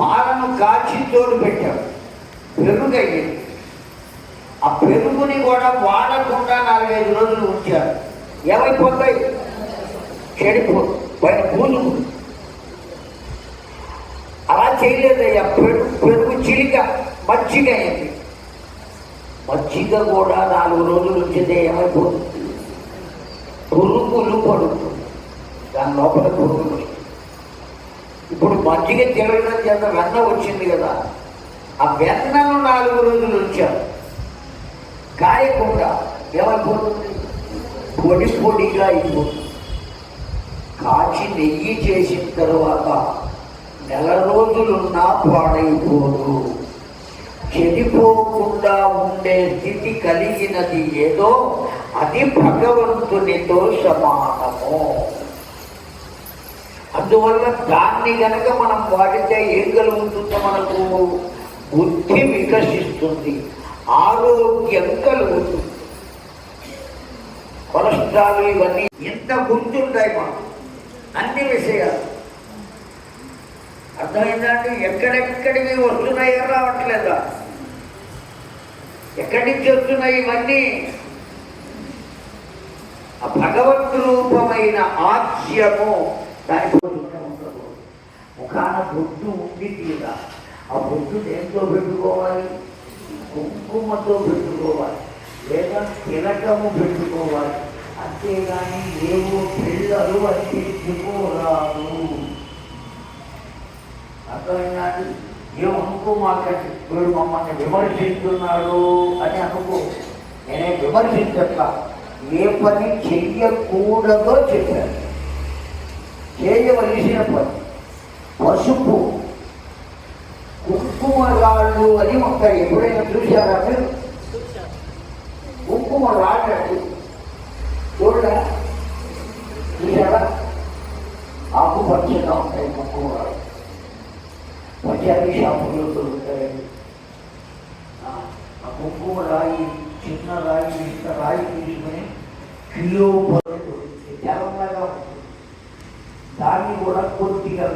పాలను కాచి తోడు పెట్టాడు పెరుగు అయ్యింది ఆ పెరుగుని కూడా వాడకుండా నాలుగైదు రోజులు ఉంచారు. ఏమైపోతాయి? చెడిపో పైన పూలు. అలా చేయలేదయ్యా. పెరుగు పెరుగు చిలిక మజ్జిగ అయింది. మజ్జిగ కూడా నాలుగు రోజులు ఉంచితే ఏమైపోతుంది? పురుగులు పడుతుంది. దాని లోపల పురుగులు వస్తాయి. ఇప్పుడు మజ్జిగ తిరగడం చేత వెన్న వచ్చింది కదా. ఆ వెన్నను నాలుగు రోజులు ఉంచారు. కాయకుండా ఏమైపోతుంది? పొడి పొడిగా అయిపోతుంది. కాచి నెయ్యి చేసిన తర్వాత నెల రోజులున్నా పాడైపోదు. చెడిపోకుండా ఉండే స్థితి కలిగినది ఏదో అది భగవంతునితో సమానము. అందువల్ల దాన్ని గనక మనం వాడితే ఏం కలుగుతుందో మనకు? బుద్ధి వికసిస్తుంది ఆరోగ్యం కలుగుతుంది. కొలెస్ట్రాల్ ఇవన్నీ ఎంత గుర్తుంటాయి మనం అన్ని విషయాలు. అర్థమైందండి? ఎక్కడెక్కడివి వస్తున్నాయో రావట్లేదా? ఎక్కడి నుంచి వస్తున్నాయి ఇవన్నీ? ఆ భగవత్ రూపమైన ఆజ్యము దాని ముఖాన బొట్టు ఉంది తీరా. ఆ బొట్టు దేంతో పెట్టుకోవాలి? కుంకుమతో పెట్టుకోవాలి. లేదా తిలకము పెట్టుకోవాలి. అంతేగాని ఏవో పిల్లలు అనిపించుకోరాదు అర్థమైనాడు ఏమనుకో మాకండి వీడు మమ్మల్ని విమర్శిస్తున్నాడు అని అనుకో. నేనే విమర్శించట్లా. ఏ పని చెయ్యకూడదో చెప్పాను. చేయవలసిన పని. పసుపు కుంకుమ రాళ్ళు అని ఒక ఎప్పుడైనా చూశారా మీరు? కుంకుమ రాళ్ళు అండి. చూడరా? చూశారా? ఆకుపచ్చగా ఉంటాయి కుంకుమ రాళ్ళు పచారీ షాపుల్లో దొరుకుతాయండి ఆ కుంకుమ రాయి చిన్న రాయి ఇంత రాయి తీసుకుని కిలో బరువు దొరుకుతుంది తెల్లగా దాన్ని కూడా కొద్దిగా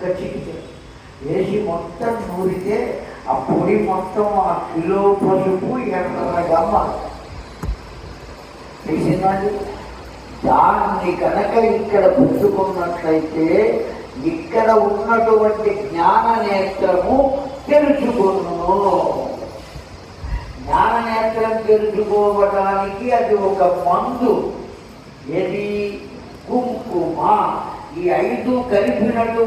వేయాలి. ఒక వేసి మొత్తం నూరితే ఆ పొడి మొత్తం ఆ కిలో పసుపు ఎర్రగా తెలిసిందండి దాన్ని కనుక ఇక్కడ పెట్టుకున్నట్లయితే ఇక్కడ ఉన్నటువంటి జ్ఞాన నేత్రము తెరుచుకును జ్ఞాన నేత్రం తెరుచుకోవడానికి అది ఒక మందు. ఏది? కుంకుమ. ఈ ఐదు కలిపినట్టు